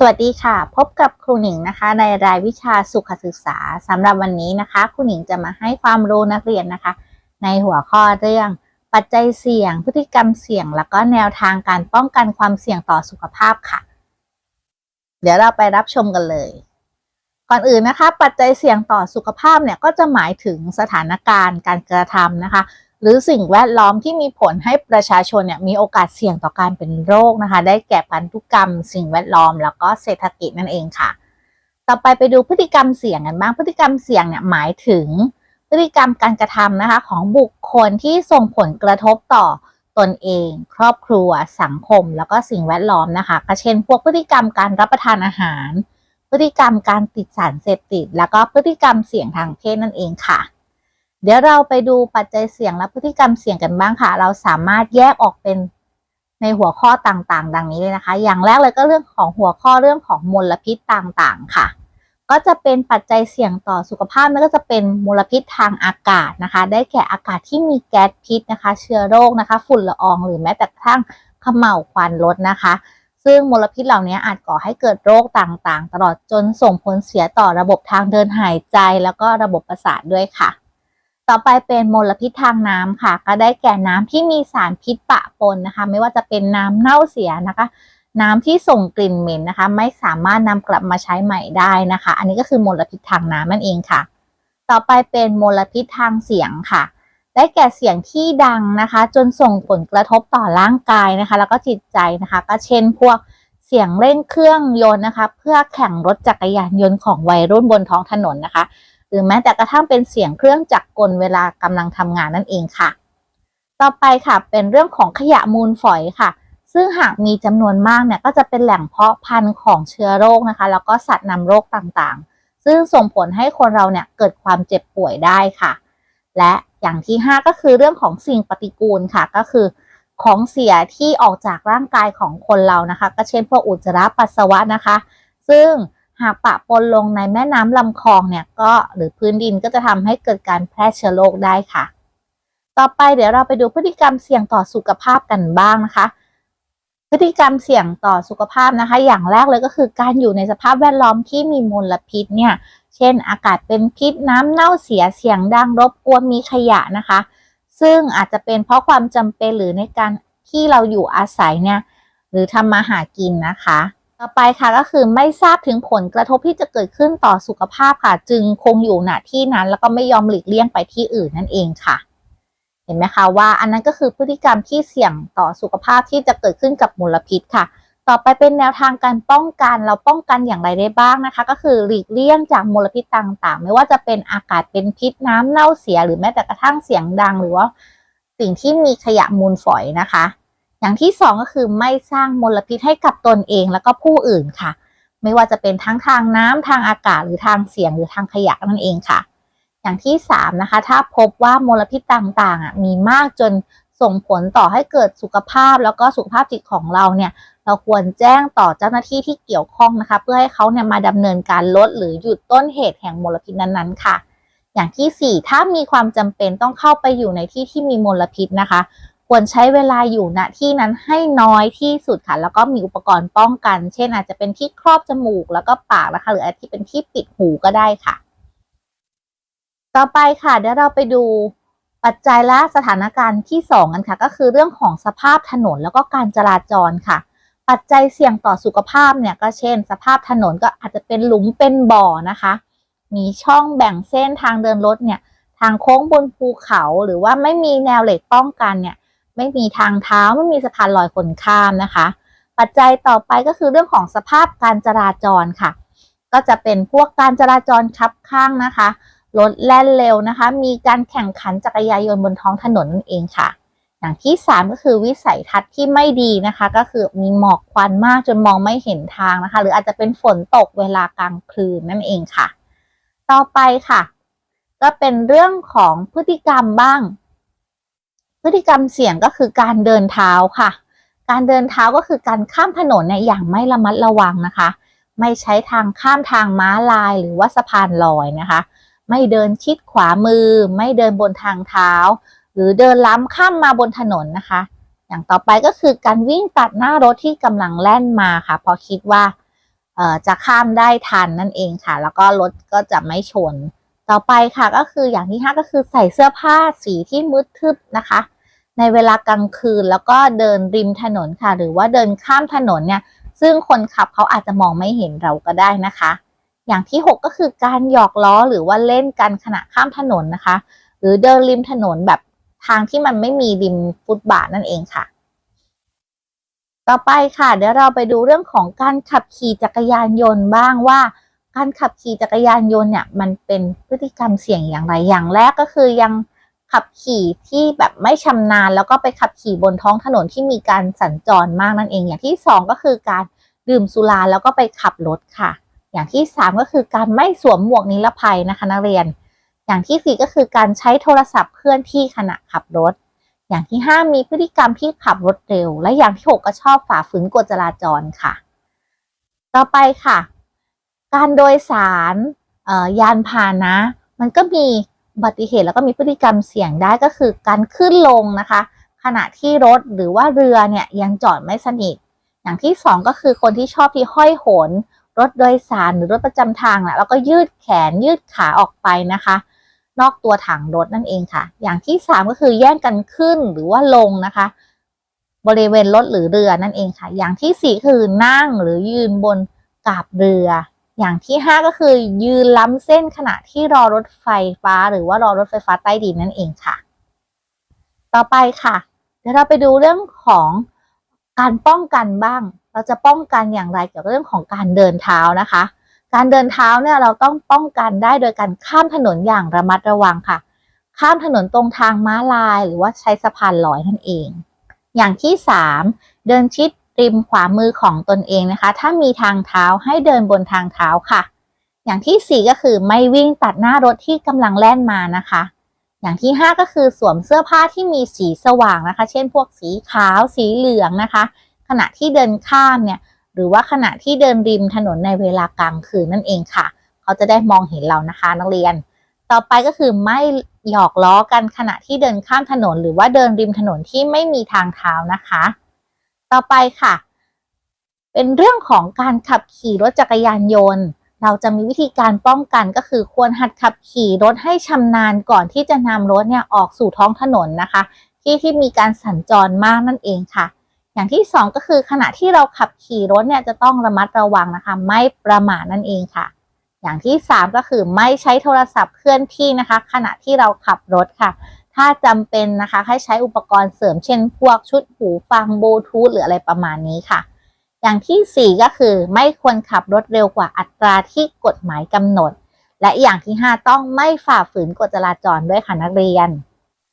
สวัสดีค่ะ พบกับครูหนิงนะคะ ในรายวิชาสุขศึกษาสำหรับวันนี้นะคะ ครูหนิงจะมาให้ความรู้นักเรียนนะคะ ในหัวข้อเรื่อง ปัจจัยเสี่ยง พฤติกรรมเสี่ยง แล้วก็แนวทางการป้องกันความเสี่ยงต่อสุขภาพค่ะ เดี๋ยวเราไปรับชมกันเลย ก่อนอื่นนะคะ ปัจจัยเสี่ยงต่อสุขภาพเนี่ยก็จะหมายถึงสถานการณ์การกระทำนะคะ หรือสิ่งแวดล้อมที่มีผลให้ประชาชนเนี่ยมีโอกาสเสี่ยงต่อการเป็นโรคนะคะ ได้แก่พันธุกรรม สิ่งแวดล้อม แล้วก็เศรษฐกิจนั่นเองค่ะ ต่อไปไปดูพฤติกรรมเสี่ยงกันบ้าง พฤติกรรมเสี่ยงเนี่ยหมายถึง พฤติกรรมการกระทำนะคะของบุคคลที่ส่งผลกระทบต่อตนเอง ครอบครัว สังคม แล้วก็สิ่งแวดล้อมนะคะก็เช่น พวกพฤติกรรมการรับประทานอาหาร พฤติกรรมการติดสารเสพติด แล้วก็พฤติกรรมเสี่ยงทางเพศนั่นเองค่ะ เดี๋ยวเราไปดูปัจจัยเสี่ยงและพฤติกรรมเสี่ยงกันบ้างค่ะ เราสามารถแยกออกเป็นในหัวข้อต่างๆ ดังนี้เลยนะคะ อย่างแรกเลยก็เรื่องของหัวข้อเรื่องของมลพิษต่างๆ ค่ะ ก็จะเป็นปัจจัยเสี่ยงต่อสุขภาพนั่นก็จะเป็นมลพิษทางอากาศนะคะ ได้แก่อากาศที่มีแก๊สพิษนะคะ เชื้อโรคนะคะ ฝุ่นละออง หรือแม้แต่กระทั่งขม่าวควันรถนะคะ ซึ่งมลพิษเหล่านี้อาจก่อให้เกิดโรคต่างๆ ตลอดจนส่งผลเสียต่อระบบทางเดินหายใจ แล้วก็ระบบประสาทด้วยค่ะ ต่อไปเป็นมลพิษทางน้ำค่ะ ก็ได้แก่น้ำที่มีสารพิษปะปนนะคะ ไม่ว่าจะเป็นน้ำเน่าเสียนะคะ น้ำที่ส่งกลิ่นเหม็นนะคะ ไม่สามารถนำกลับมาใช้ใหม่ได้นะคะ อันนี้ก็คือมลพิษทางน้ำนั่นเองค่ะ ต่อไปเป็นมลพิษทางเสียงค่ะ ได้แก่เสียงที่ดังนะคะ จนส่งผลกระทบต่อร่างกายนะคะ แล้วก็จิตใจนะคะ ก็เช่นพวกเสียงเร่งเครื่องยนต์นะคะ เพื่อแข่งรถจักรยานยนต์ของวัยรุ่นบนท้องถนนนะคะ หรือแม้แต่กระทั่งเป็นเสียงเครื่องจักรกลเวลากำลังทำงานนั่นเองค่ะ ต่อไปค่ะเป็นเรื่องของขยะมูลฝอยค่ะ ซึ่งหากมีจำนวนมากเนี่ยก็จะเป็นแหล่งเพาะพันธุ์ของเชื้อโรคนะคะ แล้วก็สัตว์นำโรคต่างๆ ซึ่งส่งผลให้คนเราเนี่ยเกิดความเจ็บป่วยได้ค่ะ และอย่างที่ 5 ก็คือเรื่องของสิ่งปฏิกูลค่ะก็คือของเสียที่ออกจากร่างกายของคนเรานะคะ ก็เช่นพวกอุจจาระปัสสาวะนะคะ ซึ่ง หากปะปนลงในแม่น้ำลำคลองเนี่ยก็หรือพื้นดินก็จะทำให้เกิดการแพร่เชื้อโรคได้ค่ะ ต่อไปเดี๋ยวเราไปดูพฤติกรรมเสี่ยงต่อสุขภาพกันบ้างนะคะ พฤติกรรมเสี่ยงต่อสุขภาพนะคะ อย่างแรกเลยก็คือการอยู่ในสภาพแวดล้อมที่มีมลพิษเนี่ย เช่น อากาศเป็นพิษน้ำเน่าเสียเสียงดังรบกวนมีขยะนะคะ ซึ่งอาจจะเป็นเพราะความจำเป็นหรือในการที่เราอยู่อาศัยเนี่ย หรือทำมาหากินนะคะ ต่อไปค่ะก็คือไม่ทราบถึงผลกระทบที่จะเกิดขึ้นต่อสุขภาพค่ะ จึงคงอยู่ณที่นั้น แล้วก็ไม่ยอมหลีกเลี่ยงไปที่อื่นนั่นเองค่ะ เห็นไหมคะว่าอันนั้นก็คือพฤติกรรมที่เสี่ยงต่อสุขภาพที่จะเกิดขึ้นกับมลพิษค่ะ ต่อไปเป็นแนวทางการป้องกันเราป้องกันอย่างไรได้บ้างนะคะ ก็คือหลีกเลี่ยงจากมลพิษต่างๆ ไม่ว่าจะเป็นอากาศเป็นพิษน้ำเน่าเสีย หรือแม้แต่กระทั่งเสียงดังหรือว่าสิ่งที่มีขยะมูลฝอยนะคะ อย่างที่สองก็คือไม่สร้างมลพิษให้กับตนเองแล้วก็ผู้อื่นค่ะ ไม่ว่าจะเป็นทั้งทางน้ำทางอากาศหรือทางเสียงหรือทางขยะนั่นเองค่ะ อย่างที่สามนะคะ ถ้าพบว่ามลพิษต่างๆอะมีมากจนส่งผลต่อให้เกิดสุขภาพแล้วก็สุขภาพจิตของเราเนี่ย เราควรแจ้งต่อเจ้าหน้าที่ที่เกี่ยวข้องนะคะ เพื่อให้เขาเนี่ยมาดำเนินการลดหรือหยุดต้นเหตุแห่งมลพิษนั้นๆค่ะ อย่างที่ 4 ถ้ามีความจำเป็นต้องเข้าไปอยู่ในที่ที่มีมลพิษนะคะ ควรใช้เวลาอยู่ณที่นั้นให้น้อยที่สุดค่ะ แล้วก็มีอุปกรณ์ป้องกัน เช่นอาจจะเป็นที่ครอบจมูกแล้วก็ปากนะคะ หรืออาจจะเป็นที่ปิดหูก็ได้ค่ะ ต่อไปค่ะเดี๋ยวเราไปดูปัจจัยและสถานการณ์ที่ 2 กันค่ะ ก็คือเรื่องของสภาพถนนแล้วก็การจราจรค่ะ ปัจจัยเสี่ยงต่อสุขภาพเนี่ยก็เช่น สภาพถนนก็อาจจะเป็นหลุมเป็นบ่อนะคะ มีช่องแบ่งเส้นทางเดินรถเนี่ยทางโค้งบนภูเขาหรือว่าไม่มีแนวเหล็กป้องกันเนี่ย ไม่มีทางเท้าไม่มีสะพานลอยคนข้ามนะคะ ปัจจัยต่อไปก็คือเรื่องของสภาพการจราจรค่ะ ก็จะเป็นพวกการจราจรคับข้างนะคะรถแล่นเร็วนะคะ มีการแข่งขันจักรยานยนต์บนท้องถนนนั่นเองค่ะ อย่างที่ 3 ก็คือวิสัยทัศน์ที่ไม่ดีนะคะ ก็คือมีหมอกควันมากจนมองไม่เห็นทางนะคะ หรืออาจจะเป็นฝนตกเวลากลางคืนนั่นเองค่ะ ต่อไปค่ะ ก็เป็นเรื่องของพฤติกรรมบ้าง พฤติกรรมเสี่ยงก็คือการเดินเท้าค่ะ การเดินเท้าก็คือการข้ามถนนเนี่ยอย่างไม่ระมัดระวังนะคะ ไม่ใช้ทางข้ามทางม้าลายหรือว่าสะพานลอยนะคะ ไม่เดินชิดขวามือ ไม่เดินบนทางเท้า หรือเดินล้ำข้ามมาบนถนนนะคะ อย่างต่อไปก็คือการวิ่งตัดหน้ารถที่กำลังแล่นมาค่ะเพอคิดว่าจะข้ามได้ทันนั่นเองค่ะ แล้วก็รถก็จะไม่ชน ต่อไปค่ะก็คืออย่างที่ห้าก็คือใส่เสื้อผ้าสีที่มืดทึบนะคะ ในเวลากลางคืนแล้วก็เดินริมถนนค่ะ หรือว่าเดินข้ามถนนเนี่ย ซึ่งคนขับเขาอาจจะมองไม่เห็นเราก็ได้นะคะ อย่างที่ 6 ก็คือการหยอกล้อหรือว่าเล่นกันขณะข้ามถนนนะคะ หรือเดินริมถนนแบบทางที่มันไม่มีริมฟุตบาทนั่นเองค่ะ ต่อไปค่ะ เดี๋ยวเราไปดูเรื่องของการขับขี่จักรยานยนต์บ้างว่า การขับขี่จักรยานยนต์เนี่ยมันเป็นพฤติกรรมเสี่ยงอย่างไรอย่างแรกก็คือยัง ขับขี่ที่แบบไม่ชำนาญ แล้วก็ไปขับขี่บนท้องถนนที่มีการสัญจรมากนั่นเอง อย่างที่สองก็คือการดื่มสุราแล้วก็ไปขับรถค่ะ อย่างที่สามก็คือการไม่สวมหมวกนิรภัยนะคะนักเรียน อย่างที่สี่ก็คือการใช้โทรศัพท์เคลื่อนที่ขณะขับรถ อย่างที่ห้ามีพฤติกรรมที่ขับรถเร็ว และอย่างที่หกก็ชอบฝ่าฝืนกฎจราจรค่ะ ต่อไปค่ะ การโดยสารเอ่อยานพาหนะ มันก็มี อุบัติเหตุแล้วก็มีพฤติกรรมเสี่ยงได้ก็คือการขึ้นลงนะคะ ขณะที่รถหรือว่าเรือเนี่ยยังจอดไม่สนิท อย่างที่สองก็คือคนที่ชอบที่ห้อยโหน รถโดยสารหรือรถประจำทางนะแล้วก็ยืดแขนยืดขาออกไปนะคะ นอกตัวถังรถนั่นเองค่ะ อย่างที่สามก็คือแย่งกันขึ้นหรือว่าลงนะคะ บริเวณรถหรือเรือนั่นเองค่ะ อย่างที่สี่คือนั่งหรือยืนบนกาบเรือ อย่างที่ห้าก็คือยืนล้ำเส้นขณะที่รอรถไฟฟ้า หรือว่ารอรถไฟฟ้าใต้ดินนั่นเองค่ะ ต่อไปค่ะ เดี๋ยวเราไปดูเรื่องของการป้องกันบ้าง เราจะป้องกันอย่างไรเกี่ยวกับเรื่องของการเดินเท้านะคะ การเดินเท้าเนี่ยเราต้องป้องกันได้โดยการข้ามถนนอย่างระมัดระวังค่ะ ข้ามถนนตรงทางม้าลาย หรือว่าใช้สะพานลอยนั่นเอง อย่างที่สามเดินชิด ริมขวามือของตนเองนะคะ ถ้ามีทางเท้าให้เดินบนทางเท้าค่ะ อย่างที่สี่ก็คือไม่วิ่งตัดหน้ารถที่กำลังแล่นมานะคะ อย่างที่ห้าก็คือสวมเสื้อผ้าที่มีสีสว่างนะคะ เช่น พวกสีขาวสีเหลืองนะคะ ขณะที่เดินข้ามเนี่ยหรือว่าขณะที่เดินริมถนนในเวลากลางคืนนั่นเองค่ะ เขาจะได้มองเห็นเรานะคะนักเรียน ต่อไปก็คือไม่หยอกล้อกันขณะที่เดินข้ามถนน หรือว่าเดินริมถนนที่ไม่มีทางเท้านะคะ ต่อไปค่ะ เป็นเรื่องของการขับขี่รถจักรยานยนต์ เราจะมีวิธีการป้องกันก็คือควรหัดขับขี่รถให้ชำนาญก่อนที่จะนำรถเนี่ยออกสู่ท้องถนนนะคะ ที่ที่มีการสัญจรมากนั่นเองค่ะ อย่างที่สองก็คือขณะที่เราขับขี่รถเนี่ยจะต้องระมัดระวังนะคะ ไม่ประมาทนั่นเองค่ะ อย่างที่สามก็คือไม่ใช้โทรศัพท์เคลื่อนที่นะคะ ขณะที่เราขับรถค่ะ ถ้าจำเป็นนะคะ ให้ใช้อุปกรณ์เสริมเช่น พวกชุดหูฟังบลูทูธหรืออะไรประมาณนี้ค่ะ อย่างที่สี่ก็คือไม่ควรขับรถเร็วกว่าอัตราที่กฎหมายกำหนด และอย่างที่ห้าต้องไม่ฝ่าฝืนกฎจราจรด้วยค่ะนักเรียน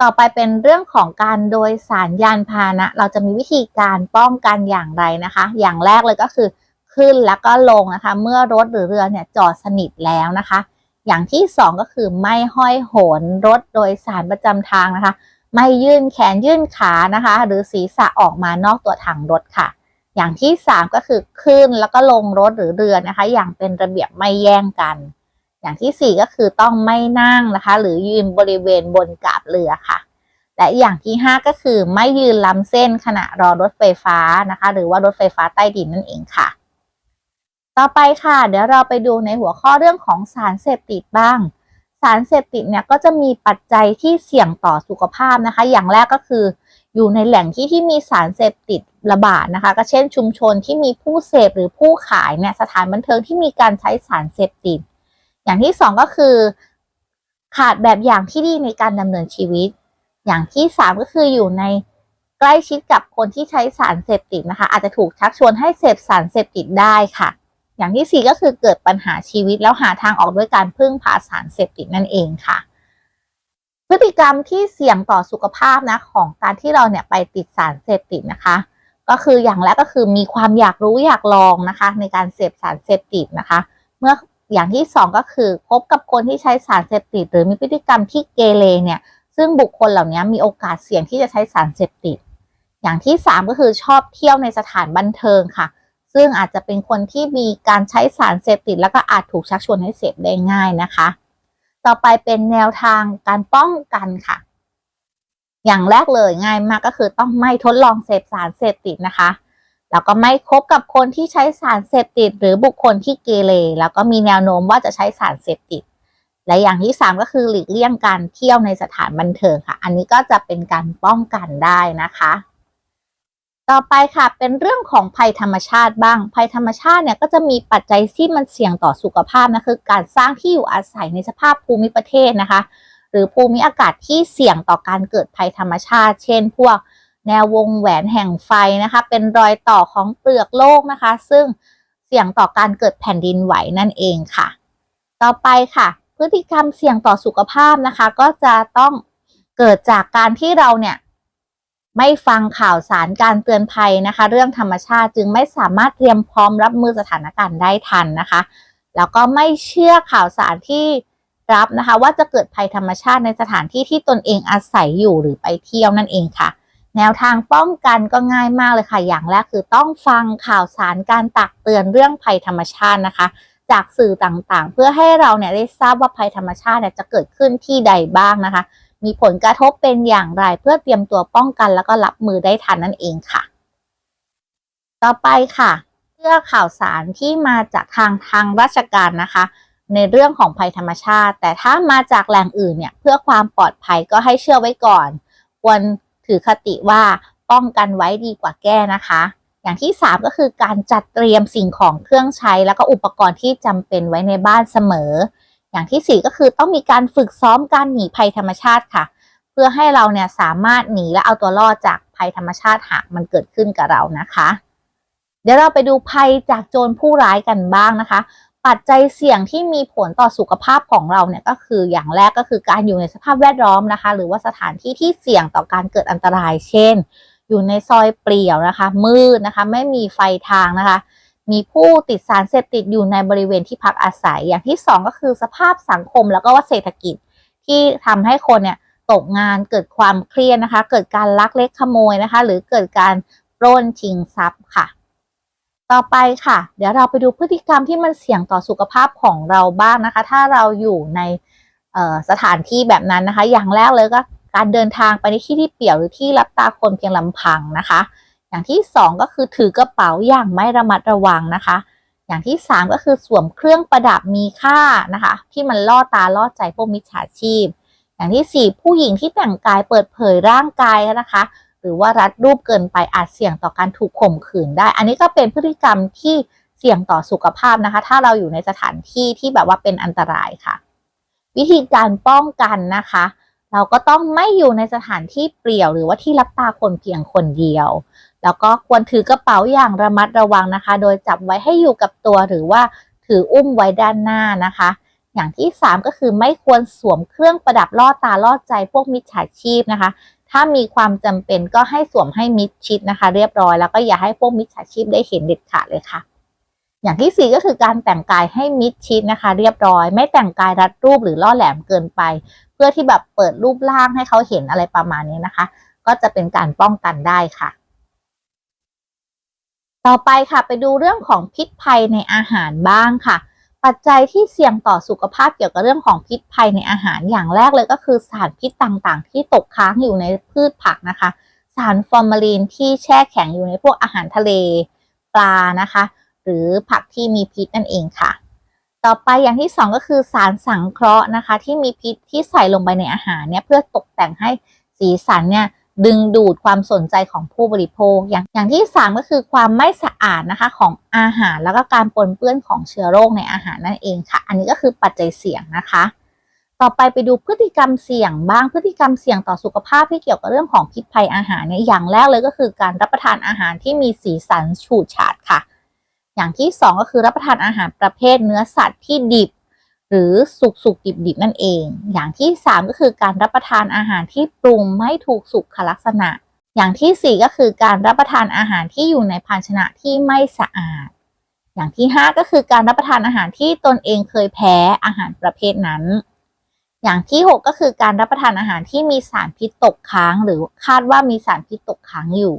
ต่อไปเป็นเรื่องของการโดยสารยานพาหนะ เราจะมีวิธีการป้องกันอย่างไรนะคะ อย่างแรกเลยก็คือขึ้นแล้วก็ลงนะคะ เมื่อรถหรือเรือเนี่ยจอดสนิทแล้วนะคะ อย่างที่สองก็คือไม่ห้อยโหนรถโดยสารประจำทางนะคะ ไม่ยื่นแขนยื่นขานะคะ หรือศีรษะออกมานอกตัวถังรถค่ะ อย่างที่สามก็คือขึ้นแล้วก็ลงรถหรือเรือนะคะ อย่างเป็นระเบียบไม่แย่งกัน อย่างที่สี่ก็คือต้องไม่นั่งนะคะ หรือยืนบริเวณบนกาบเรือค่ะ และอย่างที่ห้าก็คือไม่ยืนล้ำเส้นขณะรอรถไฟฟ้านะคะ หรือว่ารถไฟฟ้าใต้ดินนั่นเองค่ะ ต่อไปค่ะ เดี๋ยวเราไปดูในหัวข้อเรื่องของสารเสพติดบ้าง สารเสพติดเนี่ยก็จะมีปัจจัยที่เสี่ยงต่อสุขภาพนะคะ อย่างแรกก็คือ อยู่ในแหล่งที่ที่มีสารเสพติดระบาดนะคะ ก็เช่นชุมชนที่มีผู้เสพหรือผู้ขายเนี่ยสถานบันเทิงที่มีการใช้สารเสพติด อย่างที่สองก็คือ ขาดแบบอย่างที่ดีในการดำเนินชีวิต อย่างที่สามก็คืออยู่ในใกล้ชิดกับคนที่ใช้สารเสพติดนะคะ อาจจะถูกชักชวนให้เสพสารเสพติดได้ค่ะ อย่างที่สี่ก็คือเกิดปัญหาชีวิตแล้วหาทางออกด้วยการพึ่งพาสารเสพติดนั่นเองค่ะ พฤติกรรมที่เสี่ยงต่อสุขภาพนะของการที่เราเนี่ยไปติดสารเสพติดนะคะ ก็คืออย่างแรกก็คือมีความอยากรู้อยากลองนะคะ ในการเสพสารเสพติดนะคะ เมื่ออย่างที่สองก็คือคบกับคนที่ใช้สารเสพติด หรือมีพฤติกรรมที่เกเรเนี่ยซึ่งบุคคลเหล่านี้มีโอกาสเสี่ยงที่จะใช้สารเสพติด อย่างที่สามก็คือชอบเที่ยวในสถานบันเทิงค่ะ ซึ่งอาจจะเป็นคนที่มีการใช้สารเสพติด แล้วก็อาจถูกชักชวนให้เสพได้ง่ายนะคะ ต่อไปเป็นแนวทางการป้องกันค่ะ อย่างแรกเลยง่ายมากก็คือต้องไม่ทดลองเสพสารเสพติดนะคะแล้วก็ไม่คบกับคนที่ใช้สารเสพติด หรือบุคคลที่เกเรแล้วก็มีแนวโน้มว่าจะใช้สารเสพติด และอย่างที่ 3 ก็คือหลีกเลี่ยงการเที่ยวในสถานบันเทิงค่ะ อันนี้ก็จะเป็นการป้องกันได้นะคะ ต่อไปค่ะเป็นเรื่องของภัยธรรมชาติบ้าง ภัยธรรมชาติเนี่ยก็จะมีปัจจัยที่มันเสี่ยงต่อสุขภาพนะคือการสร้างที่อยู่อาศัยในสภาพภูมิประเทศนะคะ หรือภูมิอากาศที่เสี่ยงต่อการเกิดภัยธรรมชาติ เช่น พวกแนววงแหวนแห่งไฟนะคะ เป็นรอยต่อของเปลือกโลกนะคะ ซึ่งเสี่ยงต่อการเกิดแผ่นดินไหวนั่นเองค่ะ ต่อไปค่ะ พฤติกรรมเสี่ยงต่อสุขภาพนะคะ ก็จะต้องเกิดจากการที่เราเนี่ย ไม่ฟังข่าวสารการเตือนภัยนะคะ เรื่องธรรมชาติจึงไม่สามารถเตรียมพร้อมรับมือสถานการณ์ได้ทันนะคะ แล้วก็ไม่เชื่อข่าวสารที่รับนะคะ ว่าจะเกิดภัยธรรมชาติในสถานที่ที่ตนเองอาศัยอยู่หรือไปเที่ยวนั่นเองค่ะ แนวทางป้องกันก็ง่ายมากเลยค่ะ อย่างแรกคือต้องฟังข่าวสารการตักเตือนเรื่องภัยธรรมชาตินะคะ จากสื่อต่างๆ เพื่อให้เราเนี่ยได้ทราบว่าภัยธรรมชาติเนี่ยจะเกิดขึ้นที่ใดบ้างนะคะ มีผลกระทบเป็นอย่างไรเพื่อเตรียมตัวป้องกันแล้วก็รับมือได้ทันนั่นเองค่ะ ต่อไปค่ะเพื่อข่าวสารที่มาจากทางทางราชการนะคะ ในเรื่องของภัยธรรมชาติ แต่ถ้ามาจากแหล่งอื่นเนี่ยเพื่อความปลอดภัยก็ให้เชื่อไว้ก่อน ควรถือคติว่าป้องกันไว้ดีกว่าแก้นะคะ อย่างที่ 3 ก็คือการจัดเตรียมสิ่งของเครื่องใช้ แล้วก็อุปกรณ์ที่จำเป็นไว้ในบ้านเสมอ อย่างที่ 4 ก็คือต้องมีการฝึกซ้อมการหนีภัยธรรมชาติค่ะ เพื่อให้เราเนี่ยสามารถหนีและเอาตัวรอดจากภัยธรรมชาติหากมันเกิดขึ้นกับเรานะคะ เดี๋ยวเราไปดูภัยจากโจรผู้ร้ายกันบ้างนะคะ ปัจจัยเสี่ยงที่มีผลต่อสุขภาพของเราเนี่ยก็คืออย่างแรกก็คือการอยู่ในสภาพแวดล้อมนะคะ หรือว่าสถานที่ที่เสี่ยงต่อการเกิดอันตราย เช่น อยู่ในซอยเปลี่ยวนะคะ มืดนะคะ ไม่มีไฟทางนะคะ มีผู้ติดสารเสพติดอยู่ในบริเวณที่พักอาศัย อย่างที่สองก็คือสภาพสังคมแล้วก็ว่าเศรษฐกิจ ที่ทำให้คนเนี่ยตกงานเกิดความเครียดนะคะ เกิดการลักเล็กขโมยนะคะ หรือเกิดการปล้นชิงทรัพย์ค่ะ ต่อไปค่ะ เดี๋ยวเราไปดูพฤติกรรมที่มันเสี่ยงต่อสุขภาพของเราบ้างนะคะ ถ้าเราอยู่ในสถานที่แบบนั้นนะคะ อย่างแรกเลยก็การเดินทางไปในที่ที่เปี่ยวหรือที่รับตาคนเพียงลำพังนะคะ อย่างที่ 2 ก็คือถือกระเป๋าอย่างไม่ระมัดระวังนะคะ อย่างที่ 3 ก็คือสวมเครื่องประดับมีค่านะคะ ที่มันล่อตาล่อใจพวกมิจฉาชีพ อย่างที่ 4 ผู้หญิงที่แต่งกายเปิดเผยร่างกายนะคะ หรือว่ารัดรูปเกินไปอาจเสี่ยงต่อการถูกข่มขืนได้ อันนี้ก็เป็นพฤติกรรมที่เสี่ยงต่อสุขภาพนะคะ ถ้าเราอยู่ในสถานที่ที่แบบว่าเป็นอันตรายค่ะ วิธีการป้องกันนะคะเราก็ต้องไม่อยู่ในสถานที่เปลี่ยวหรือว่าที่รับตาคนเพียงคนเดียว แล้วก็ควรถือกระเป๋าอย่างระมัดระวังนะคะ โดยจับไว้ให้อยู่กับตัวหรือว่าถืออุ้มไว้ด้านหน้านะคะ อย่างที่ 3 ก็คือไม่ควรสวมเครื่องประดับล่อตาล่อใจพวกมิจฉาชีพนะคะ ถ้ามีความจำเป็นก็ให้สวมให้มิดชิดนะคะ เรียบร้อยแล้วก็อย่าให้พวกมิจฉาชีพได้เห็นเด็ดขาดเลยค่ะอย่างที่ 4 ก็คือการแต่งกายให้มิดชิดนะคะ เรียบร้อย ไม่แต่งกายรัดรูปหรือล่อแหลมเกินไป เพื่อที่แบบเปิดรูปร่างให้เขาเห็นอะไรประมาณนี้นะคะ ก็จะเป็นการป้องกันได้ค่ะ ต่อไปค่ะไปดูเรื่องของพิษภัยในอาหารบ้างค่ะ ปัจจัยที่เสี่ยงต่อสุขภาพเกี่ยวกับเรื่องของพิษภัยในอาหารอย่างแรกเลยก็คือสารพิษต่างๆ ที่ตกค้างอยู่ในพืชผักนะคะ สารฟอร์มาลีนที่แช่แข็งอยู่ในพวกอาหารทะเลปลานะคะ หรือผักที่มีพิษนั่นเองค่ะ ต่อไปอย่างที่ 2 ก็คือสารสังเคราะห์นะคะ ที่มีพิษที่ใส่ลงไปในอาหารเนี่ยเพื่อตกแต่งให้สีสันเนี่ย ดึงดูดความสนใจของผู้บริโภค อย่างอย่างที่ 3 ก็คือความไม่สะอาดนะคะของอาหารแล้วก็การปนเปื้อนของเชื้อโรคในอาหารนั่นเองค่ะ อันนี้ก็คือปัจจัยเสี่ยงนะคะ ต่อไปไปดูพฤติกรรมเสี่ยงบ้างพฤติกรรมเสี่ยงต่อสุขภาพที่เกี่ยวกับเรื่องของพิษภัยอาหารเนี่ยอย่างแรกเลยก็คือการรับประทานอาหารที่มีสีสันฉูดฉาดค่ะ อย่างที่ 2 ก็คือรับประทานอาหารประเภทเนื้อสัตว์ที่ดิบ หรือสุกสุกดิบดิบนั่นเอง อย่างที่ 3 ก็คือการรับประทานอาหารที่ปรุงไม่ถูกสุขลักษณะ อย่างที่ 4 ก็คือการรับประทานอาหารที่อยู่ในภาชนะที่ไม่สะอาด อย่างที่ 5 ก็คือการรับประทานอาหารที่ตนเองเคยแพ้อาหารประเภทนั้น อย่างที่ 6 ก็คือการรับประทานอาหารที่มีสารพิษตกค้าง หรือคาดว่ามีสารพิษตกค้างอยู่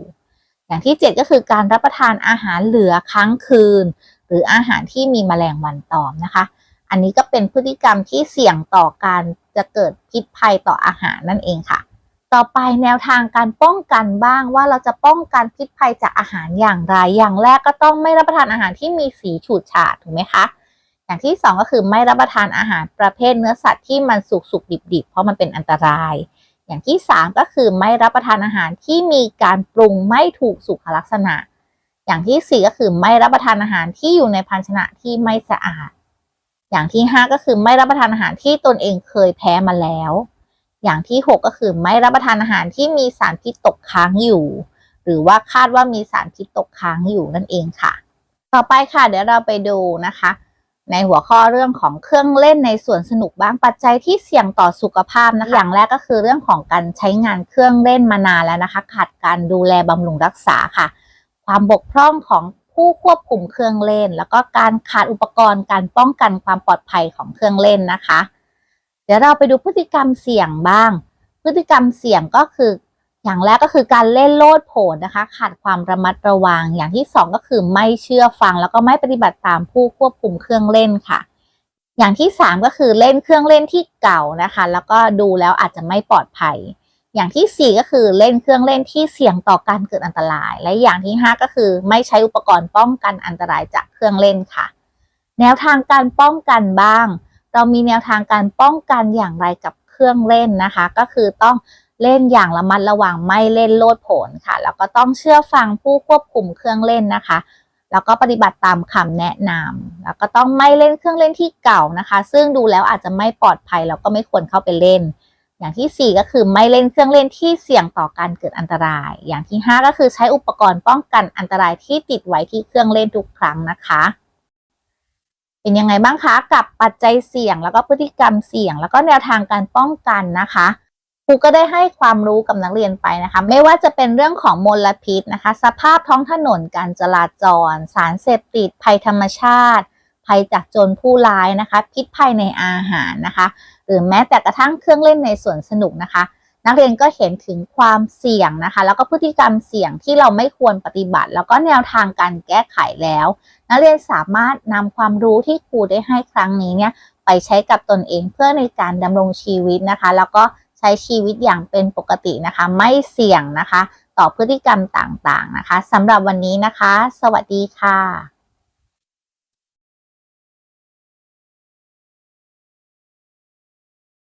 อย่างที่ 7 ก็คือการรับประทานอาหารเหลือค้างคืน หรืออาหารที่มีแมลงวันตอมนะคะ อันนี้ก็เป็นพฤติกรรมที่เสี่ยงต่อการจะเกิดพิษภัยต่ออาหารนั่นเองค่ะ ต่อไปแนวทางการป้องกันบ้างว่าเราจะป้องกันพิษภัยจากอาหารอย่างไร อย่างแรกก็ต้องไม่รับประทานอาหารที่มีสีฉูดฉาดถูกไหมคะอย่างที่สองก็คือไม่รับประทานอาหารประเภทเนื้อสัตว์ที่มันสุกสุกดิบดิบๆเพราะมันเป็นอันตราย อย่างที่สามก็คือไม่รับประทานอาหารที่มีการปรุงไม่ถูกสุขลักษณะ อย่างที่สี่ก็คือไม่รับประทานอาหารที่อยู่ในภาชนะที่ไม่สะอาด อย่างที่ห้าก็คือไม่รับประทานอาหารที่ตนเองเคยแพ้มาแล้ว อย่างที่หกก็คือไม่รับประทานอาหารที่มีสารพิษตกค้างอยู่ หรือว่าคาดว่ามีสารพิษตกค้างอยู่นั่นเองค่ะ ต่อไปค่ะเดี๋ยวเราไปดูนะคะ ในหัวข้อเรื่องของเครื่องเล่นในสวนสนุกบ้างปัจจัยที่เสี่ยงต่อสุขภาพนะคะอย่างแรกก็คือเรื่องของการใช้งานเครื่องเล่นมานานแล้วนะคะ ขาดการดูแลบำรุงรักษาค่ะ ความบกพร่องของ ผู้ควบคุมเครื่องเล่น แล้วก็การขาดอุปกรณ์การป้องกันความปลอดภัยของเครื่องเล่นนะคะ เดี๋ยวเราไปดูพฤติกรรมเสี่ยงบ้าง พฤติกรรมเสี่ยงก็คือ อย่างแรกก็คือการเล่นโลดโผนนะคะ ขาดความระมัดระวัง อย่างที่สองก็คือไม่เชื่อฟัง แล้วก็ไม่ปฏิบัติตามผู้ควบคุมเครื่องเล่นค่ะ อย่างที่สามก็คือเล่นเครื่องเล่นที่เก่านะคะ แล้วก็ดูแล้วอาจจะไม่ปลอดภัย อย่างที่สี่ก็คือเล่นเครื่องเล่นที่เสี่ยงต่อการเกิดอันตราย และอย่างที่ห้าก็คือ ไม่ใช้อุปกรณ์ป้องกันอันตรายจากเครื่องเล่นค่ะ แนวทางการป้องกันบ้าง เรามีแนวทางการป้องกันอย่างไรกับเครื่องเล่นนะคะ ก็คือต้องเล่นอย่างระมัดระวังไม่เล่นโลดโผนค่ะแล้วก็ต้องเชื่อฟังผู้ควบคุมเครื่องเล่นนะคะ แล้วก็ปฏิบัติตามคำแนะนำแล้วก็ต้องไม่เล่นเครื่องเล่นที่เก่านะคะ ซึ่งดูแล้วอาจจะไม่ปลอดภัยแล้วก็ไม่ควรเข้าไปเล่น อย่างที่ 4 ก็คือไม่เล่นเครื่องเล่นที่เสี่ยงต่อการเกิดอันตราย อย่างที่ 5 ก็คือใช้อุปกรณ์ป้องกันอันตรายที่ติดไว้ที่เครื่องเล่นทุกครั้งนะคะ เป็นยังไงบ้างคะกับปัจจัยเสี่ยงแล้วก็พฤติกรรมเสี่ยง แล้วก็แนวทางการป้องกันนะคะครูก็ได้ให้ความรู้กับนักเรียนไปนะคะ ไม่ว่าจะเป็นเรื่องของมลพิษนะคะ สภาพท้องถนนการจราจร สารเสพติดภัยธรรมชาติ ภัยจากโจรผู้ร้ายนะคะ พิษภัยในอาหารนะคะ หรือแม้แต่กระทั่งเครื่องเล่นในสวนสนุกนะคะ นักเรียนก็เห็นถึงความเสี่ยงนะคะ แล้วก็พฤติกรรมเสี่ยงที่เราไม่ควรปฏิบัติ แล้วก็แนวทางการแก้ไขแล้ว นักเรียนสามารถนำความรู้ที่ครูได้ให้ครั้งนี้เนี่ยไปใช้กับตนเองเพื่อในการดำรงชีวิตนะคะ แล้วก็ใช้ชีวิตอย่างเป็นปกตินะคะ ไม่เสี่ยงนะคะ ต่อพฤติกรรมต่างๆนะคะสำหรับวันนี้นะคะ สวัสดีค่ะ